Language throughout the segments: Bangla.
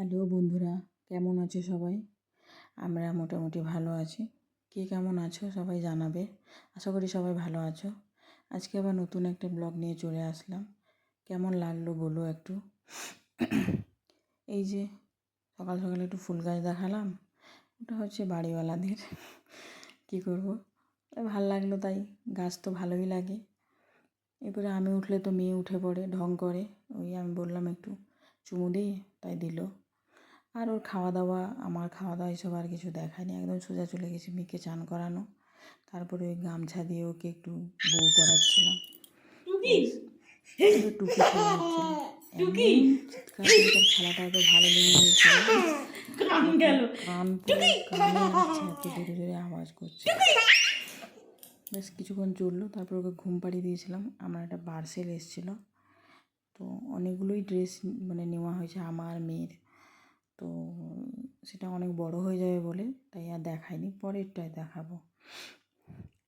হ্যালো বন্ধুরা, কেমন আছো সবাই? আমরা মোটামুটি ভালো আছি। কে কেমন আছো সবাই জানাবে। আশা করি সবাই ভালো আছো। আজকে আবার নতুন একটা ব্লগ নিয়ে চলে আসলাম। কেমন লাগল বলো একটু? এই যে সকাল সকালে একটু ফুল গাছ দেখালাম। ওটা হচ্ছে বাড়িওয়ালাদের। কী করব? ভালো লাগল তাই। গাছ তো ভালোই লাগে। এরপরে আমি উঠলে তো মেয়ে উঠে পড়ে, ঢং করে। ওই আমি বললাম একটু চুমু দিই, তাই দিল। আর ওর খাওয়া দাওয়া আমার খাওয়া দাওয়া এসব আর কিছু দেখায়নি। একদম সোজা চলে গেছি মেয়েকে চান করানো। তারপরে ওই গামছা দিয়ে ওকে একটু বউ করাচ্ছিলাম। টুকি! চিৎকার খেলাটা এত ভালো লেগে গিয়েছিল। কান কানে আসছে এত জোরে জোরে আওয়াজ করছে। বেশ কিছুক্ষণ চলল তারপর ওকে ঘুম পাড়িয়ে দিয়েছিলাম। আমার একটা পার্সেল এসেছিল। তো অনেকগুলোই ড্রেস মানে নেওয়া হয়েছে আমার মেয়ের। তো সেটা অনেক বড় হয়ে যাবে বলে তাই আর দেখাইনি পরেরটায় দেখাবো।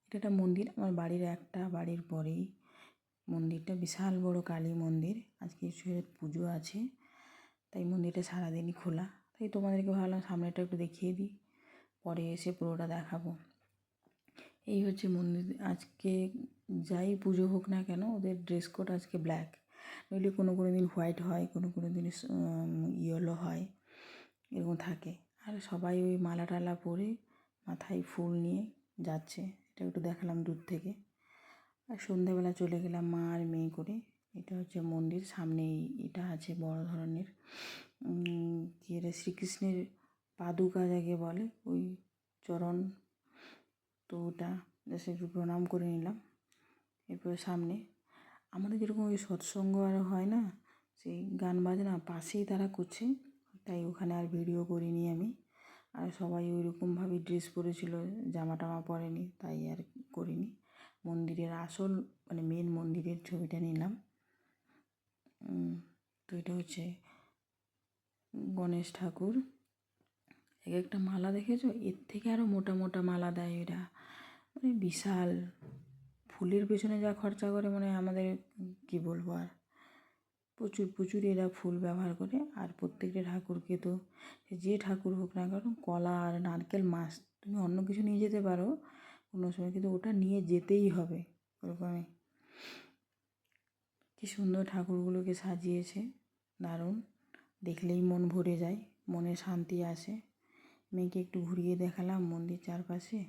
এটা একটা মন্দির, আমার বাড়ির একটা, বাড়ির পরেই। মন্দিরটা বিশাল বড় কালী মন্দির, আজকে ঈশ্বরের পুজো আছে, তাই মন্দিরটা সারাদিনই খোলা। তাই তোমাদেরকে ভাবলাম সামনেটা একটু দেখিয়ে দিই, পরে এসে পুরোটা দেখাবো। এই হচ্ছে মন্দির, আজকে যাই পুজো হোক না কেন, ওদের ড্রেস কোড আজকে ব্ল্যাক নইলে কোনো কোনো দিন হোয়াইট হয়, কোনো কোনো দিন ইয়েলো হয়। এরকম থাকে। আর সবাই ওই মালা টালা পরে মাথায় ফুল নিয়ে যাচ্ছে। এটা একটু দেখালাম দূর থেকে। আর সন্ধেবেলা চলে গেলাম মা আর মেয়ে করে। এটা হচ্ছে মন্দির। সামনেই এটা আছে বড় ধরনের। কী এটা? শ্রীকৃষ্ণের পাদুকা যাকে বলে, ওই চরণ। তো ওটা জাস্ট একটু প্রণাম করে নিলাম। এরপরে সামনে আমাদের যেরকম ওই সৎসঙ্গ আর হয় না, সেই গান বাজনা পাশেই তারা করছে। তাই ওখানে আর ভিডিও করিনি আমি। আর সবাই ওই রকমভাবে ড্রেস পরেছিল জামা টামা পরেনি, তাই আর করিনি। মন্দিরের আসল মানে মেন মন্দিরের ছবিটা নিলাম। তো এটা হচ্ছে গণেশ ঠাকুর। এক একটা মালা দেখেছ? এর থেকে আরও মোটা মোটা মালা দেয় এরা মানে বিশাল। ফুলের পেছনে যা খরচা করে মানে আমাদের, কী বলব আর? প্রচুর প্রচুর এরা ফুল ব্যবহার করে আর প্রত্যেকটা ঠাকুরকে তো যে ঠাকুর হোক না কেন কলা আর নারকেল মাছ তুমি অন্য কিছু নিয়ে যেতে পারো, কোনো সময় কিন্তু ওটা নিয়ে যেতেই হবে ওরকমই। কী সুন্দর ঠাকুরগুলোকে সাজিয়েছে, দারুণ। দেখলেই মন ভরে যায়, মনে শান্তি আসে। মেয়েকে একটু ঘুরিয়ে দেখালাম মন্দির চারপাশে।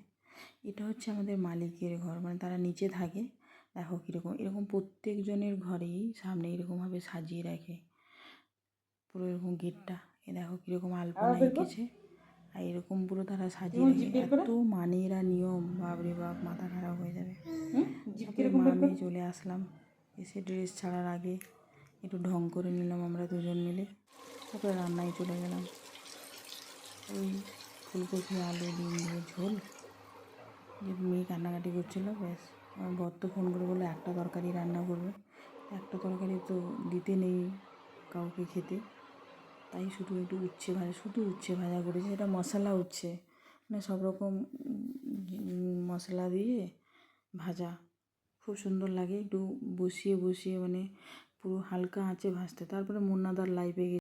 এটা হচ্ছে আমাদের মালিকের ঘর মানে তারা নিচে থাকে। দেখো কীরকম এরকম প্রত্যেকজনের ঘরেই সামনে এরকমভাবে সাজিয়ে রাখে। পুরো এরকম গেটটা এ দেখো কীরকম আলপনা এঁকেছে। আর এরকম পুরো তারা সাজিয়ে রাখে। এত মানেরা নিয়ম বাপরে বাপ মাথা খারাপ হয়ে যাবে। মা আমি চলে আসলাম এসে ড্রেস ছাড়ার আগে একটু ঢং করে নিলাম আমরা দুজন মিলে। তারপরে রান্নায় চলে গেলাম। ওই ফুলকপি আলু ডিম দিয়ে ঝোল। যে মেয়ে কান্নাকাটি করছিল ব্যাস। বর তো ফোন করে বলল, একটা তরকারি রান্না করবে। একটা তরকারি তো দিতে নেই কাউকে খেতে। তাই শুধু একটু উচ্ছে ভাজা, শুধু উচ্ছে ভাজা করেছে এটা মশলা উচ্ছে। মানে সব রকম মশলা দিয়ে ভাজা। খুব সুন্দর লাগে, একটু বসিয়ে বসিয়ে মানে পুরো হালকা আঁচে ভাজতে। তারপরে মুন্নাদার লাইফে